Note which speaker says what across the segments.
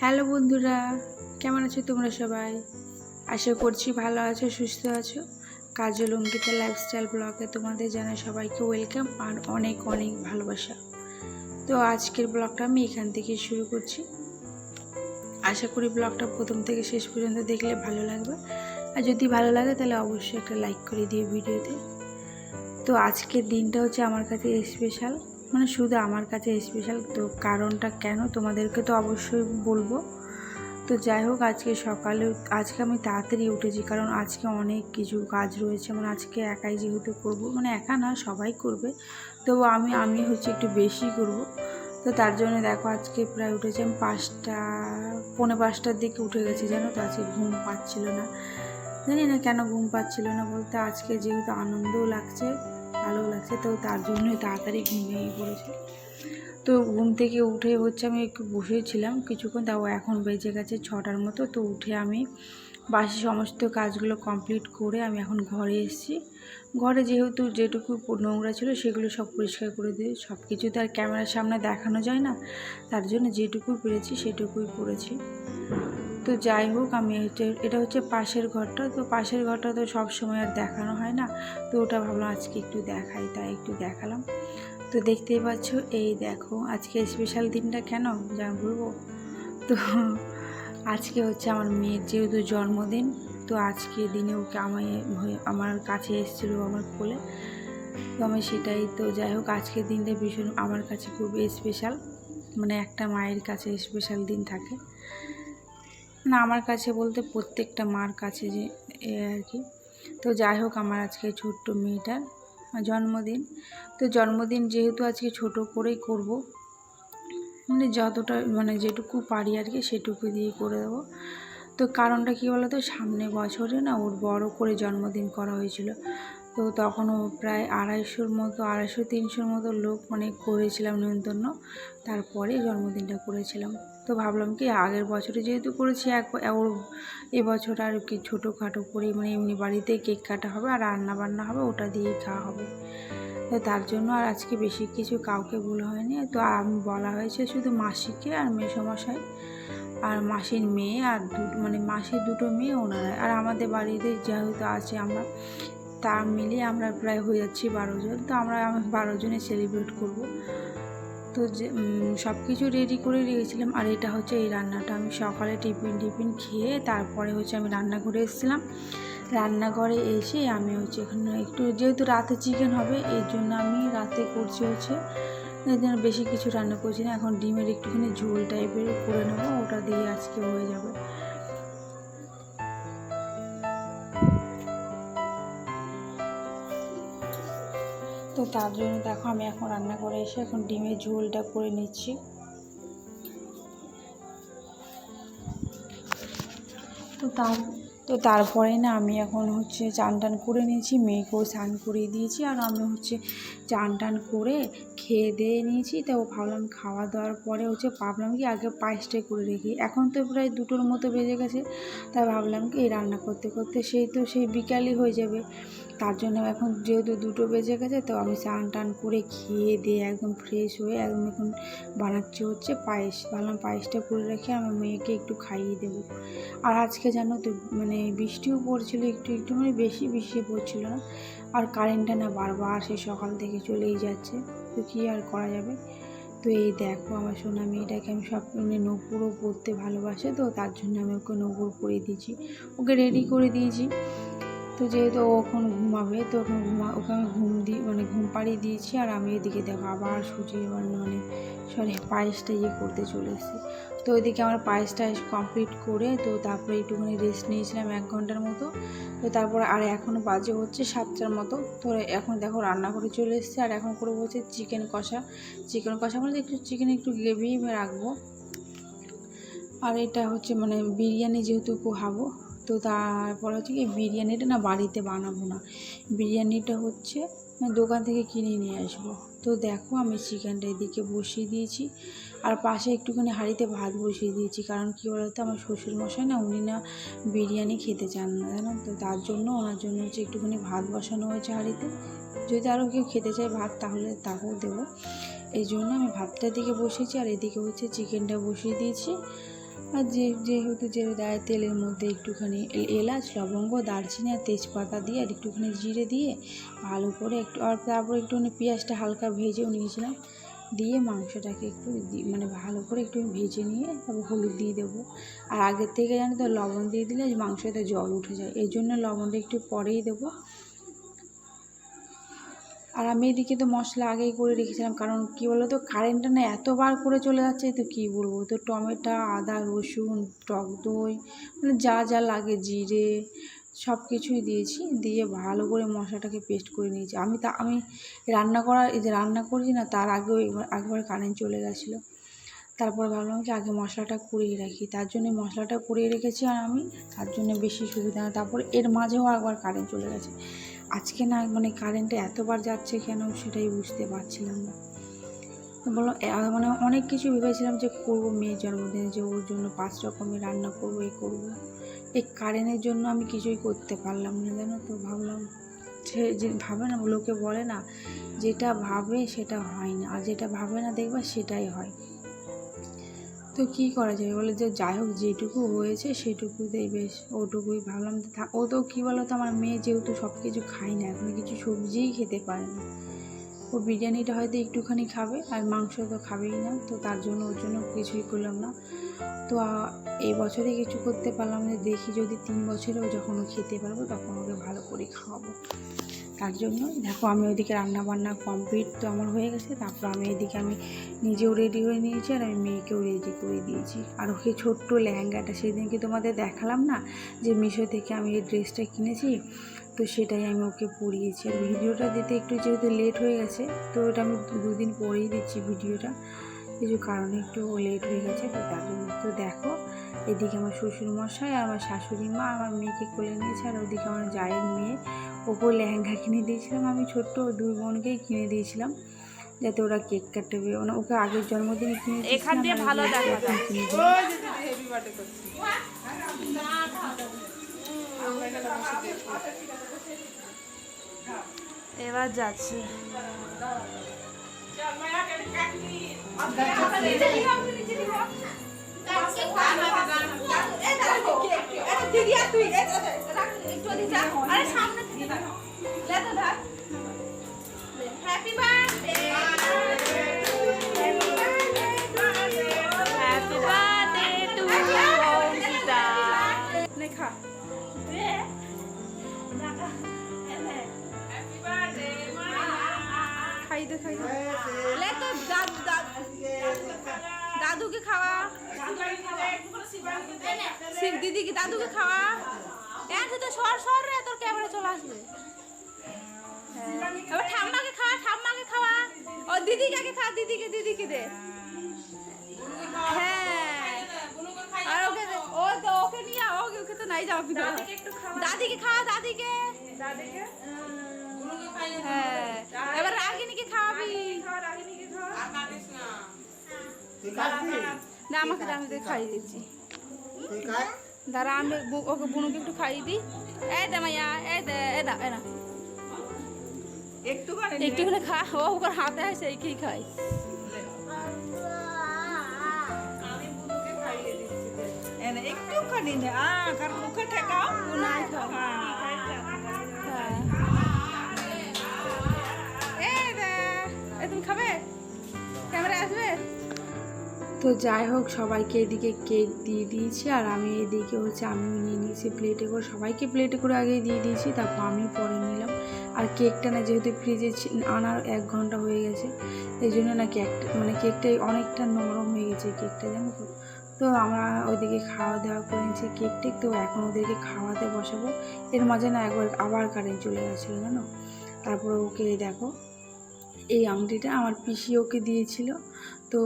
Speaker 1: Hello বন্ধুরা, কেমন আছো তোমরা সবাই? আশা করছি ভালো আছো, সুস্থ আছো। কাজল অঙ্কিতা লাইফস্টাইল ব্লগে তোমাদের জানাই সবাইকে ওয়েলকাম আর অনেক অনেক ভালোবাসা। তো আজকের ব্লগটা আমি এখান থেকে শুরু করছি। আশা করি ব্লগটা প্রথম থেকে শেষ পর্যন্ত দেখলে ভালো লাগবে। আর যদি ভালো লাগে তাহলে অবশ্যই একটা লাইক করে দিও ভিডিওতে। তো আজকের দিনটা হচ্ছে আমার কাছে স্পেশাল মানে শুধু আমার কাছে স্পেশাল তো কারণটা কেন তোমাদেরকে তো অবশ্যই বলব। তো যাই হোক, আজকে সকালে, আজকে আমি তাড়াতাড়ি উঠেছি কারণ আজকে অনেক কিছু কাজ রয়েছে। মানে আজকে একাই যেহেতু করব মানে একা না, সবাই করবে। তবু আমি আমি হচ্ছে একটু বেশি করব। তো তার জন্য দেখো আজকে প্রায় উঠেছি আমি পাঁচটা, পৌনে পাঁচটার দিকে উঠে গেছি, জানো তো? আজকে ঘুম পাচ্ছিল না। জানি না কেন ঘুম পাচ্ছিল না বলতে আজকে যেহেতু আনন্দও লাগছে। ভালো লাগছে তো তার জন্যই তাড়াতাড়ি ঘুমিয়ে পড়েছে। তো ঘুম থেকে উঠে হচ্ছে আমি একটু বসেছিলাম কিছুক্ষণ, তাও এখন বেজে গেছে ছটার মতো। তো উঠে আমি বাসি সমস্ত কাজগুলো কমপ্লিট করে আমি এখন ঘরে এসেছি। ঘরে যেহেতু যেটুকু নোংরা ছিল সেগুলো সব পরিষ্কার করে দিয়ে, সব কিছু তো আর ক্যামেরার সামনে দেখানো যায় না। তার জন্য যেটুকু পেরেছি সেটুকুই করেছি। তো যাই হোক, আমি এটা- হচ্ছে পাশের ঘরটা। তো পাশের ঘরটা তো সব সময় আর দেখানো হয় না। তো ওটা ভাবলাম আজকে একটু দেখাই, তাই একটু দেখালাম। তো দেখতেই পাচ্ছ, এই দেখো, আজকে স্পেশাল দিনটা কেন, যা বলব? তো আজকে হচ্ছে আমার মেয়ের যেহেতু জন্মদিন, তো আজকে দিনে ওকে আমায় আমার কাছে এসেছিল আমার কোলে। তো আমি সেটাই, তো যাই হোক, আজকের দিনটা ভীষণ আমার কাছে খুব স্পেশাল মানে একটা মায়ের কাছে স্পেশাল দিন থাকে। না, আমার কাছে বলতে প্রত্যেকটা মার কাছে যে, এ আর কি। তো যাই হোক, আমার আজকে ছোট্ট মেয়েটার জন্মদিন। তো জন্মদিন যেহেতু আজকে ছোট করেই করব মানে যতটা মানে যেটুকু পারি আর কি, সেটুকু দিয়ে করে দেবো। তো কারণটা কী বলো তো সামনে বছরে না, ওর বড় করে জন্মদিন করা হয়েছিল। তো তখন প্রায় আড়াইশোর মতো, আড়াইশো তিনশোর মতো লোক মানে করেছিলাম নিমন্ত্রণ তারপরে জন্মদিনটা করেছিলাম। তো ভাবলাম কি, আগের বছরে যেহেতু করেছি, এক ওর এবছর আর কি ছোটোখাটো করে মানে এমনি বাড়িতে কেক কাটা হবে আর রান্না বান্না হবে, ওটা দিয়েই খাওয়া হবে। তো তার জন্য আর আজকে বেশি কিছু কাউকে বলা হয়নি। তো আমি বলা হয়েছে শুধু মাসিকে আর মেসোমশাই। আর মাসির মেয়ে আর দু মানে মাসির দুটো মেয়ে ওনারা। আর আমাদের বাড়িতে যেহেতু আছে আমরা তা মিলিয়ে আমরা প্রায় হয়ে যাচ্ছি বারো জন। তো আমরা বারো জনে সেলিব্রেট করব। তো যে সব কিছু রেডি করে রেখেছিলাম। আর এটা হচ্ছে এই রান্নাটা। আমি সকালে টিফিন টিফিন খেয়ে তারপরে হচ্ছে আমি রান্নাঘরে এসেছিলাম। রান্নাঘরে এসে আমি হচ্ছে এখানে একটু, যেহেতু রাতে চিকেন হবে এই জন্য আমি রাতে করছি হচ্ছে এই জন্য বেশি কিছু রান্না করছি না। এখন ডিমের একটুখানি ঝোল টাইপের করে নেব। ওটা দিয়ে আজকে হয়ে যাবে। তো তার জন্য দেখো আমি এখন রান্না করে এসে এখন ডিমের ঝোলটা করে নিচ্ছি। তো তার তো তারপরে না আমি এখন হচ্ছে চান টান করে নিয়েছি, মেয়েকেও স্নান করিয়ে দিয়েছি আর আমি হচ্ছে চান টান করে খেয়ে দিয়ে নিয়েছি। তো ভাবলাম খাওয়া দাওয়ার পরে হচ্ছে ভাবলাম কি আগে পায়েসটাই করে রেখি এখন তো প্রায় দুটোর মতো বেজে গেছে, তাই ভাবলাম কি রান্না করতে করতে সেই তো সেই বিকালই হয়ে যাবে। তার জন্য এখন যেহেতু দুটো বেজে গেছে, তো আমি স্নান টান করে খেয়ে দিয়ে একদম ফ্রেশ হয়ে একদম এখন বানাচ্ছি হচ্ছে পায়েস। ভাবলাম পায়েসটা করে রেখে আমার মেয়েকে একটু খাইয়ে দেবো। আর আজকে জানো তো মানে বৃষ্টিও পড়ছিল, একটু একটু মানে বেশি বৃষ্টি পড়ছিল না। আর কারেন্টটা না বারবার সেই সকাল থেকে চলেই যাচ্ছে, তো কী আর করা যাবে? তো এই দেখো আমার সোনা মেয়েটাকে আমি সব মানে নপুরও পরতে ভালোবাসে, তো তার জন্য আমি ওকে নপুর পরিয়ে দিয়েছি। ওকে রেডি করে দিয়েছি। তো যেহেতু ও এখন ঘুমাবে, তো ওখানে ঘুমা ওকে আমি ঘুম দিই মানে ঘুম পাড়িয়ে দিয়েছি, আর আমি এদিকে দেখো আবার সুজি মানে সরি, পায়েসটা ইয়ে করতে চলে তো ওইদিকে আমার পায়েসটা কমপ্লিট করে, তো তারপরে একটুখানি রেস্ট নিয়েছিলাম এক ঘণ্টার মতো। তো তারপরে আর এখনও বাজে হচ্ছে সাতটার মতো। তো এখন দেখো রান্না করে চলে এসেছি, আর এখন করব হচ্ছে চিকেন কষা। চিকেন কষা বলতে একটু চিকেন একটু গ্রেভি রাখব। আর এটা হচ্ছে মানে বিরিয়ানি যেহেতু খাব, তো তারপর হচ্ছে কি বিরিয়ানিটা না বাড়িতে বানাবো না। বিরিয়ানিটা হচ্ছে দোকান থেকে কিনে নিয়ে আসব। তো দেখো আমি চিকেনটা এদিকে বসিয়ে দিয়েছি। আর পাশে একটুখানি হাঁড়িতে ভাত বসিয়ে দিয়েছি। কারণ কী বলতো, আমার শ্বশুরমশাই না, উনি না বিরিয়ানি খেতে চান না, জানো? তো তার জন্য, ওনার জন্য হচ্ছে একটুখানি ভাত বসানো হয়েছে হাঁড়িতে। যদি আরও কেউ খেতে চায় ভাত, তাহলে তাকেও দেবো। এই জন্য আমি ভাতটা এদিকে বসিয়েছি, আর এদিকে হচ্ছে চিকেনটা বসিয়ে দিয়েছি। আর যে যেহেতু যে দেয় তেলের মধ্যে একটুখানি এলাচ, লবঙ্গ, দারচিনি আর তেজপাতা দিয়ে আর একটুখানি জিরে দিয়ে ভালো করে একটু, আর তারপর একটুখানি পেঁয়াজটা হালকা ভেজেও নিয়েছিলাম। দিয়ে মাংসটাকে একটু মানে ভালো করে একটু ভেজে নিয়ে তারপর হলুদ দিয়ে দেবো। আর আগের থেকে জানো তো লবণ দিয়ে দিলে মাংসতে জল উঠে যায়। এই জন্য লবণটা একটু পরেই দেবো। আর আমি এদিকে তো মশলা আগেই করে রেখেছিলাম, কারণ কি বলো তো কারেন্টটা না এতবার করে চলে যাচ্ছে, তো কি বলব? তো টমেটো, আদা, রসুন, টক দই মানে যা যা লাগে, জিরে সব কিছুই দিয়েছি, দিয়ে ভালো করে মশলাটাকে পেস্ট করে নিয়েছি। আমি তা, আমি রান্না করার এই যে রান্না করছি না, তার আগেও একবার একবার কারেন্ট চলে গেছিল। তারপর ভাবলাম কি, আগে মশলাটা করিয়ে রাখি। তার জন্য মশলাটা করিয়ে রেখেছি আর আমি, তার জন্য বেশি সুবিধা না। তারপর এর মাঝেও একবার কারেন্ট চলে গেছে। আজকে না মানে কারেন্টটা এতবার যাচ্ছে কেন সেটাই বুঝতে পারছিলাম না। তো বলো মানে অনেক কিছু ভেবেছিলাম যে করব মেয়ের জন্মদিনে, যে ওর জন্য পাঁচ রকমের রান্না করব, এ করব। এই কারেন্টের জন্য আমি কিছুই করতে পারলাম না, জানো তো, ভাবলাম। সে যে ভাবে না, লোকে বলে না, যেটা ভাবে সেটা হয় না, আর যেটা ভাবে না দেখবা সেটাই হয়। তো কী করা যায়? বলে যে যাই হোক, যেটুকু হয়েছে সেটুকুতেই বেশ ওটুকুই ভাবলাম। যে থাক ও তো কী বলো তো আমার মেয়ে যেহেতু সব কিছু খায় না, এখন কিছু সবজিই খেতে পারে না। ও বিরিয়ানিটা হয়তো একটুখানি খাবে, আর মাংস তো খাবেই না, তো তার জন্য ওর জন্য কিছুই করলাম না। তো এই বছরে কিছু করতে পারলাম না, দেখি যদি তিন বছরেও যখন খেতে পারব, তখন ওকে ভালো করে খাওয়াবো। তার জন্য। দেখো, আমি ওইদিকে রান্না বান্না কমপ্লিট তো আমার হয়ে গেছে। তারপর আমি এদিকে আমি নিজেও রেডি হয়ে নিয়েছি আর আমি মেয়েকেও রেডি করে দিয়েছি। আর ওকে ছোট্ট লেহেঙ্গাটা সেদিনকে তোমাদের দেখালাম না? যে মিশো থেকে আমি এই ড্রেসটা কিনেছি, তো সেটাই আমি ওকে পরিয়েছি। আর ভিডিওটা দিতে একটু যেহেতু লেট হয়ে গেছে, তো ওটা আমি দুদিন পরেই দিচ্ছি ভিডিওটা। কিছু কারণে একটু লেট হয়ে গেছে, তো তার জন্য তো দেখো। এদিকে আমার শ্বশুরমশাই আর আমার শাশুড়ি মা আমার মেয়েকে কোলে নিয়েছে, আর ওদিকে আমার জায়ের মেয়ে। ওকে লেহেঙ্গা কিনে দিয়েছিলাম। আমি ছোট্ট দুই বোনকেই কিনে দিয়েছিলাম যাতে ওরা কেক কাটতে কাটবে। মানে ওকে আগের জন্মদিনে কিনে
Speaker 2: এখান দিয়ে ভালো
Speaker 1: আর
Speaker 2: দেখা
Speaker 1: এখন
Speaker 2: এবার যাচ্ছে হ্যাপি বার্থডে টু অঙ্কিতা নে খা। খাই দে খাই দে। তো দাদু। দাদুকে খাওয়া। শিব দিদিকে দাদুকে খাওয়া। এত তো সর সর রে তোর ক্যামেরা চলে আসবে। হ্যাঁ। এবার ঠাম্মাকে খাওয়া ঠাম্মাকে খাওয়া। ও দিদিকে আগে খা দিদিকে দিদিকে দে। হ্যাঁ। আর ওকে ও তো ওকে নিয়ে ওকে ওকে তো নাই যাওয়া ভিতরে দাদিকে খাওয়া। দাদিকে দাদিকে। হ্যাঁ। এবার রাগিনীকে খাওয়াবি। না। আমাকে আমি খাইয়ে দিচ্ছি। দাঁড়া আমি ওকে বুনুকে একটু খাইয়ে দিই। এই দে মাইয়া এই দে এ না এ না। একটুখানি খা ও ওর হাতে আছে এইকেই খাই
Speaker 3: একটুখানি নে। আ কার মুখে ঠেকাও।
Speaker 2: নাই এই দে এ তুমি খাবে? ক্যামেরা আসবে?
Speaker 1: তো যাই হোক, সবাইকে এদিকে কেক দিয়ে দিয়েছি আর আমি এদিকে হচ্ছে আমিও নিয়ে নিয়েছি প্লেটে করে। সবাইকে প্লেটে করে আগে দিয়ে দিয়েছি, তারপর আমি পরে নিলাম। আর কেকটা না যেহেতু ফ্রিজে আনার এক ঘণ্টা হয়ে গেছে, এই জন্য না কেকটা মানে কেকটা অনেকটা নরম হয়ে গেছে কেকটা, জানো তো? তো আমরা ওইদিকে খাওয়া দাওয়া করে নিয়েছি কেক টেক। তো এখন ওদেরকে খাওয়াতে বসাবো। এর মাঝে না একবার আবার কারেন্ট চলে গেছিল, জানো? তারপর ওকে দেখো, এই আংটিটা আমার পিসি ওকে দিয়েছিল। তো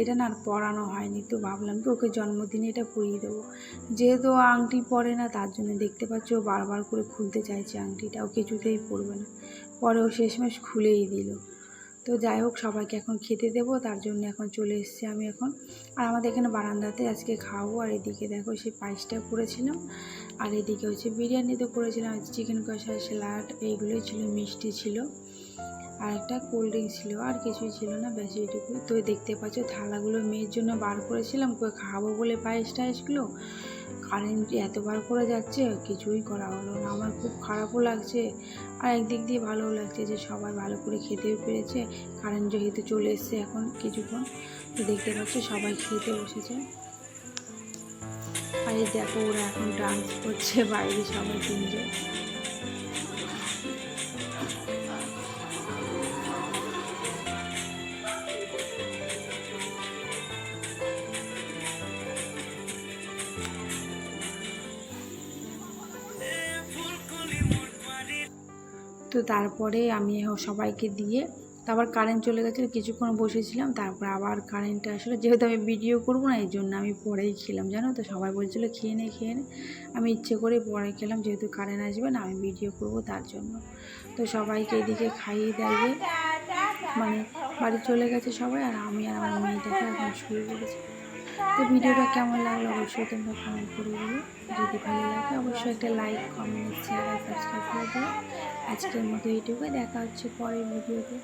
Speaker 1: এটা না আর পরানো হয়নি, তো ভাবলাম কি ওকে জন্মদিনে এটা পরিয়ে দেবো। যেহেতু আংটি পরে না, তার জন্য দেখতে পাচ্ছ ও বারবার করে খুলতে চাইছে আংটিটা, ও কিছুতেই পরবে না। পরে ও শেষমেশ খুলেই দিল। তো যাই হোক, সবাইকে এখন খেতে দেবো, তার জন্য এখন চলে এসেছি আমি এখন। আর আমাদের এখানে বারান্দাতে আজকে খাব, আর এদিকে দেখো সেই পায়েসটা করেছিলাম, আর এদিকে হচ্ছে বিরিয়ানি তো করেছিলাম চিকেন কষা, স্যালাড, এইগুলোই ছিল, মিষ্টি ছিল। আর একটা কোল্ড ড্রিঙ্কস ছিল, আর কিছুই ছিল না বেশি এটুকুই তো দেখতে পাচ্ছ, থালাগুলো মেয়ের জন্য বার করেছিলাম কই খাব বলে পায়েস টায়েসগুলো কারেন্ট এতবার করে যাচ্ছে, কিছুই করা হলো না। আমার খুব খারাপও লাগছে, আর একদিক দিয়ে ভালোও লাগছে যে সবাই ভালো করে খেতেও পেরেছে। কারেন্ট যেহেতু চলে এসছে এখন কিছুক্ষণ, তো দেখতে পাচ্ছ সবাই খেতে বসেছে। আর এই দেখো, ওরা এখন ডান্স করছে, বাইরে সবাই তিনজন। তো তারপরে আমি সবাইকে দিয়ে তারপর কারেন্ট চলে গেছিল, কিছুক্ষণ বসেছিলাম, তারপর আবার কারেন্ট আসলো। যেহেতু আমি ভিডিও করব না এই জন্য আমি পরেই খেলাম, জানো তো? সবাই বলছিলো, খেয়ে নে খেয়ে নে। আমি ইচ্ছে করে পরে খেলাম, যেহেতু কারেন্ট আসবে না, আমি ভিডিও করব তার জন্য। তো সবাইকে এদিকে খাইয়ে দাইয়ে মানে বাড়ি চলে গেছে সবাই, আর আমি আর আমার মেয়েটাকে এখন শুয়ে পড়েছি। তো ভিডিওটা কেমন লাগল অবশ্যই তোমরা কমেন্ট করে বলো। যদি ভালো লাগে, অবশ্যই একটা লাইক কমেন্ট শেয়ার আর সাবস্ক্রাইব করে দিও। আজকের মতো এইটুকু দেখা হচ্ছে পরের ভিডিওতে